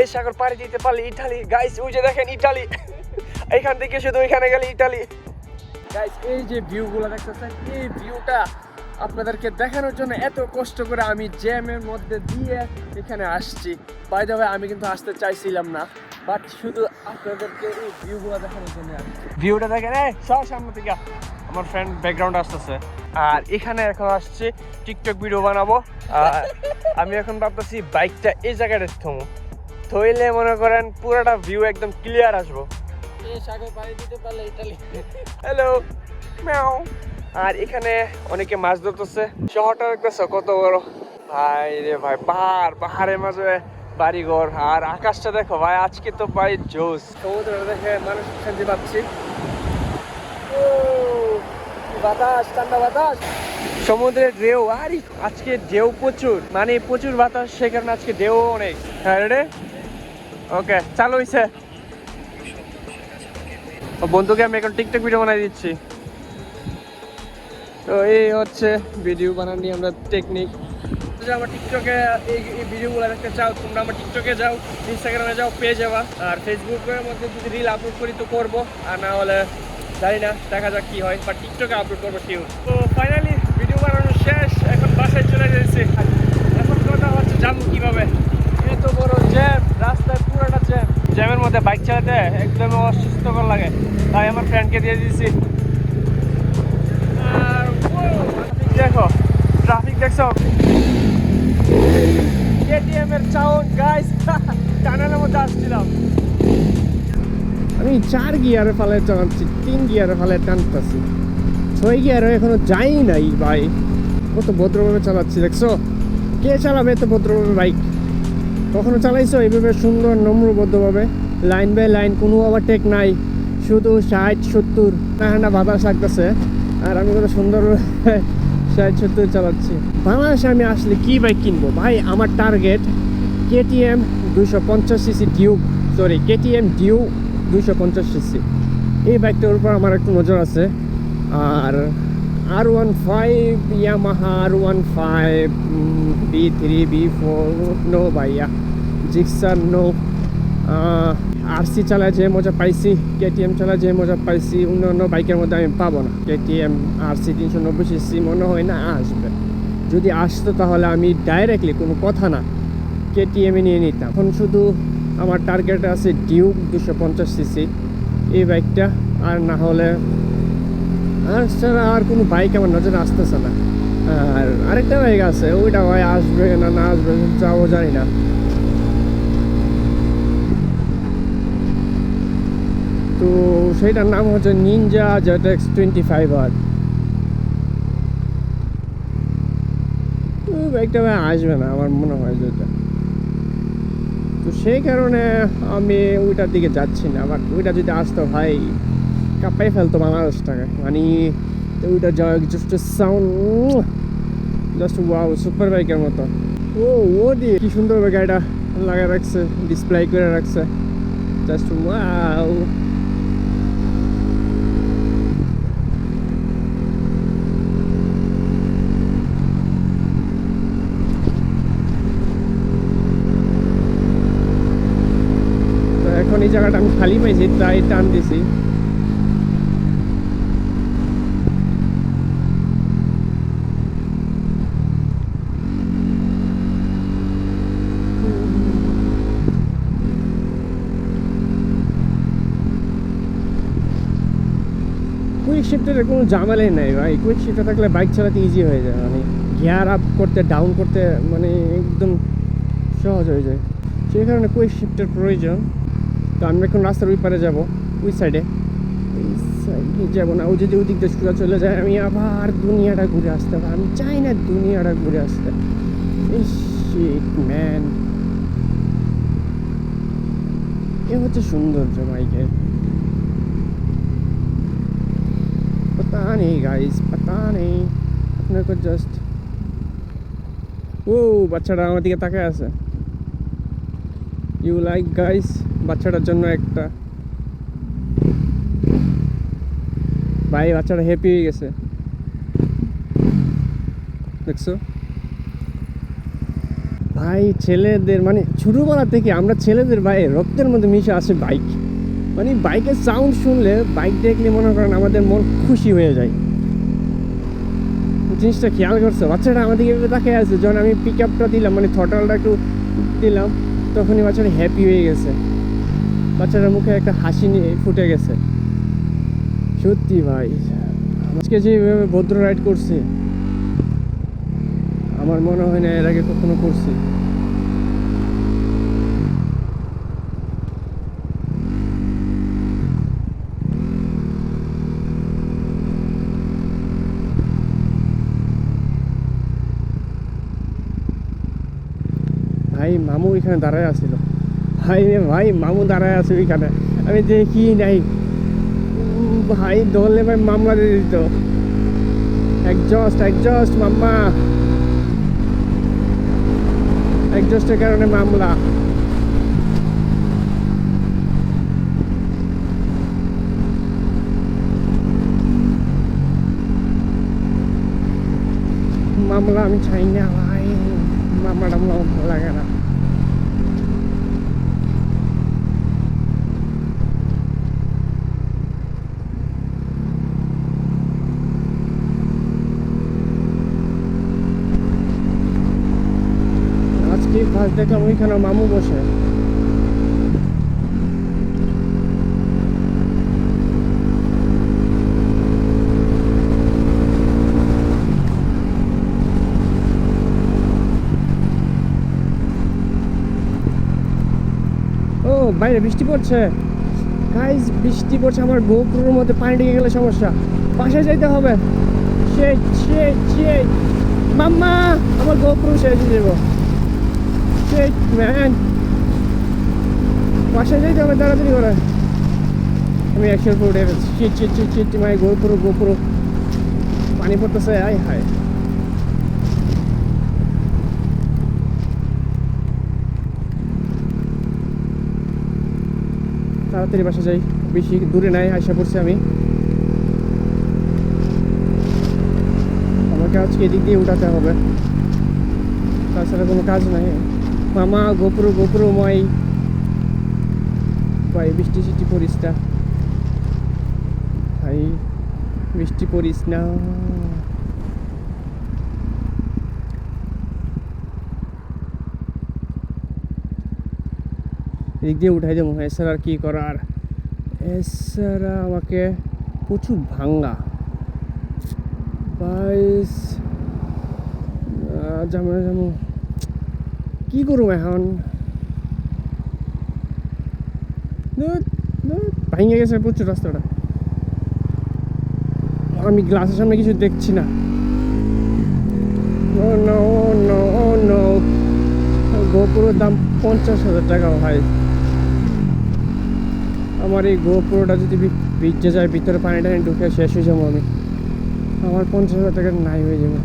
এই সাগর পাড়ি দিতে পারলে ইটালি। গাইস ওই যে দেখেন ইটালি। এখান থেকে শুধু ওইখানে গেলে ইটালি। গাইস এই যে ভিউগুলো দেখতেছেন, এই ভিউটা আপনাদেরকে দেখানোর জন্য এত কষ্ট করে আমি জ্যামের মধ্যে দিয়ে এখানে আসছি। বাই দ্য আমি কিন্তু আসতে চাইছিলাম না বাট শুধু আপনাদেরকে এই ভিউগুলো দেখানোর জন্য ভিউটা দেখেন, এই সব সামনে থেকে আমার ফ্রেন্ড ব্যাকগ্রাউন্ড আসতেছে। আর এখানে এখন আসছে টিকটক ভিডিও বানাবো। আর আমি এখন ভাবতেছি বাইকটা এই জায়গাটা থমো থইলে মনে করেন পুরোটা ভিউ একদম ক্লিয়ার আসব। এই দিতে পারলে হ্যালো ম্যাও আর এখানে অনেকে মাছ ধরতেছে। শহরটা দেখতেছো কত বড়? ভাই রে ভাই পাহাড় পাহাড়ের মাঝে বাড়িঘর। আর আকাশটা দেখো ভাই আজকে তো ভাই জোস সমুদ্র দেখে মানুষ শান্তি পাচ্ছি। বাতাস ঠান্ডা বাতাস। সমুদ্রের ঢেউ আর আজকে ঢেউ প্রচুর। মানে প্রচুর বাতাস সে কারণে আজকে ঢেউ অনেক। হ্যাঁ রে। ওকে চালু হইছে। ও বন্ধুকে আমি এখন টিকটক ভিডিও বানাই দিচ্ছি। তো এই হচ্ছে ভিডিও বানানি আমরা টেকনিক আমার টিকটকে এই এই ভিডিওগুলো দেখতে চাও, তোমরা আমার টিকটকে যাও ইনস্টাগ্রামে যাও পেয়ে যাবা। আর ফেসবুকের মধ্যে যদি রিল আপলোড করি তো করব, আর না হলে জানি না, দেখা যাক কি হয় বা টিকটকে আপলোড করব শিওর তো ফাইনালি ভিডিও বানানো শেষ, এখন বাসায় চলে যাচ্ছি এখন কথা হচ্ছে জানব কীভাবে। এত বড় জ্যাম, রাস্তায় পুরোটা জ্যাম। জ্যামের মধ্যে বাইক চালাতে একদম অসুস্থকর লাগে। তাই আমার ফ্রেন্ডকে দিয়ে দিয়েছি। আর দেখো ট্রাফিক দেখছ? কেটিএম এর সাউন্ড গাইস টানেলের মধ্যে আসছিলাম। আমি চার গিয়ারে ফালে চালাচ্ছি, তিন গিয়ারে ফালে টানতেছি। ছয় গিয়ারে এখনও যাই নাই, ভাই। কত ভদ্রভাবে চালাচ্ছি, দেখছ? কে চালাবে এত ভদ্রভাবে বাইক কখনো চালাইছো? এইভাবে সুন্দর, নম্রবদ্ধভাবে লাইন বাই লাইন কোনো ওভারটেক নাই, শুধু ষাট, সত্তর ঠান্ডা বাতাস লাগতেছে। আর আমি কত সুন্দর ষাট, সত্তর চালাচ্ছি। বাংলাদেশে আমি আসলে কি বাইক কিনবো? ভাই, আমার টার্গেট কেটিএম দুশো পঞ্চাশ CC Duke sorry KTM Duke দুশো পঞ্চাশ সিসি এই বাইকটার উপর আমার একটু নজর আছে। আর R one five Yamaha R one five V three V four no ভাইয়া জিক্সার নো আরসি চালায় যে মজা পাইছি কেটিএম চালায় যে মজা পাইছি অন্য অন্য বাইকের মধ্যে আমি পাবো না কেটিএম আরসি তিনশো নব্বই সিসি মনে হয় না আসবে যদি আসতো তাহলে আমি ডাইরেক্টলি কোনো কথা না কেটিএমে নিয়ে নিতাম এখন শুধু আমার টার্গেট আছে ডিউক দুশো পঞ্চাশ সিসি এই বাইকটা আর না হলে আর ছাড়া আর কোনো বাইক আমার নজরে আসতেছে না। আর আরেকটা বাইক আছে, ওইটা ভাই আসবে না না আসবে যাব জানি না। তো সেইটার নাম হচ্ছে Ninja Z X twenty five R বাইকটা ভাই আসবে না, আমার মনে হয় যেটা তো সেই কারণে আমি ওইটার দিকে যাচ্ছি না আবার ওইটা যদি আসতো ভাই কাপাই ফেলতো বাংলাদেশ টাকা। মানে ওইটা যাওয়া just sound just wow super বাইকের মতো। ও ও দিয়ে কি সুন্দর গাড়িটা লাগা রাখছে ডিসপ্লে করে রাখছে। জাস্ট ওয়াও এই জায়গাটা আমি খালি পাইছি, তাই টান দিছি। কুইক শিফটের কোনো ঝামেলাই নাই, ভাই। কুইক শিফটে থাকলে বাইক চালাতে ইজি হয়ে যায় মানে গিয়ার আপ করতে ডাউন করতে মানে একদম সহজ হয়ে যায়। সেই কারণে কুইক শিফটের প্রয়োজন। তো আমি এখন রাস্তার ওই পারে যাব, ওই সাইডে এই সাইডে যাব না, ও যদি ওই দিক দিয়ে সোজা চলে যায়, আমি আবার দুনিয়াটা ঘুরে আসতে পারি আমি চাই না দুনিয়াটা ঘুরে আসতে। ম্যান এ হচ্ছে সৌন্দর্য বাইকের पता नहीं गाइस पता नहीं अपने को জাস্ট ও বাচ্চাটা আমার দিকে তাকায় আছে ইউ লাইক গাইস বাচ্চাটার জন্য একটা ভাই বাচ্চাটা হ্যাপি হয়ে গেছে দেখছো ভাই ছেলেদের মানে ছোটোবেলা থেকে আমরা ছেলেদের ভাই রক্তের মধ্যে মিশে আছে বাইক মানে বাইকের সাউন্ড শুনলে বাইক দেখলে মনে করেন আমাদের মন খুশি হয়ে যায়। জিনিসটা খেয়াল করছে? বাচ্চাটা আমাদেরকে এভাবে তাকিয়ে আছে, যখন আমি পিক আপটা দিলাম মানে থটালটা একটু দিলাম, তখনই বাচ্চাটা হ্যাপি হয়ে গেছে। বাচ্চাটার মুখে একটা হাসি নিয়ে ফুটে গেছে। সত্যি ভাই, আজকে যেভাবে ভদ্র রাইড করছে, আমার মনে হয় না এর আগে কখনো করছি। ভাই, মামু এখানে দাঁড়ায় আছিল। ভাই ভাই, মামু দাঁড়ায় আছে ওইখানে। আমি দেখি নাই। ভাই, ধরলে ভাই মামলা দিয়ে দিত। একজস্ট একজস্ট মাম্মা। একজস্টের কারণে মামলা। মামলা আমি চাই না, ভাই। মামলা টামলা ভালো লাগে না। ফার্স্ট দেখলাম ওইখানে মামু বসে। ও, বাইরে বৃষ্টি পড়ছে। গাইজ বৃষ্টি পড়ছে আমার গোপুরের মধ্যে, পানি ঢেকে গেলে সমস্যা। বাসায় যাইতে হবে। সেই সেই সেই মাম্মা, আমার গোপুর শেষ যাব। সেই ম্যান বাসায় যাইতে হবে তাড়াতাড়ি করে। আমি একশোর উপর উঠে গেছি চিট চিট চিট চিট মাই গোপুর গোপুর পানি পড়তেছে, আয়, হায়। তাড়াতাড়ি বাসা যাই। বেশি দূরে নাই আশা করছি আমি। আমাকে আজকে এদিক দিয়ে উঠাতে হবে। তাছাড়া কোনো কাজ নাই। মামা, গোপুর মই। ভাই, বৃষ্টি সিষ্টি পড়িস না। ভাই, বৃষ্টি পড়িস না। এদিক দিয়ে উঠাই দেবো এছাড়া আর কি করার এছাড়া আমাকে প্রচুর ভাঙ্গা বাইস যাব যাব কি করব এখন? ভেঙে গেছে প্রচুর রাস্তাটা। আমি গ্লাসের সামনে কিছু দেখছি না। ও গোপুরের দাম পঞ্চাশ হাজার টাকা ভাই। আমার এই গোপুরোটা যদি ভিজে যায়, ভিতরে পানি টানি ঢুকে শেষ হয়ে যাব আমি। আমার পঞ্চাশ হাজার টাকা নাই হয়ে যাবে।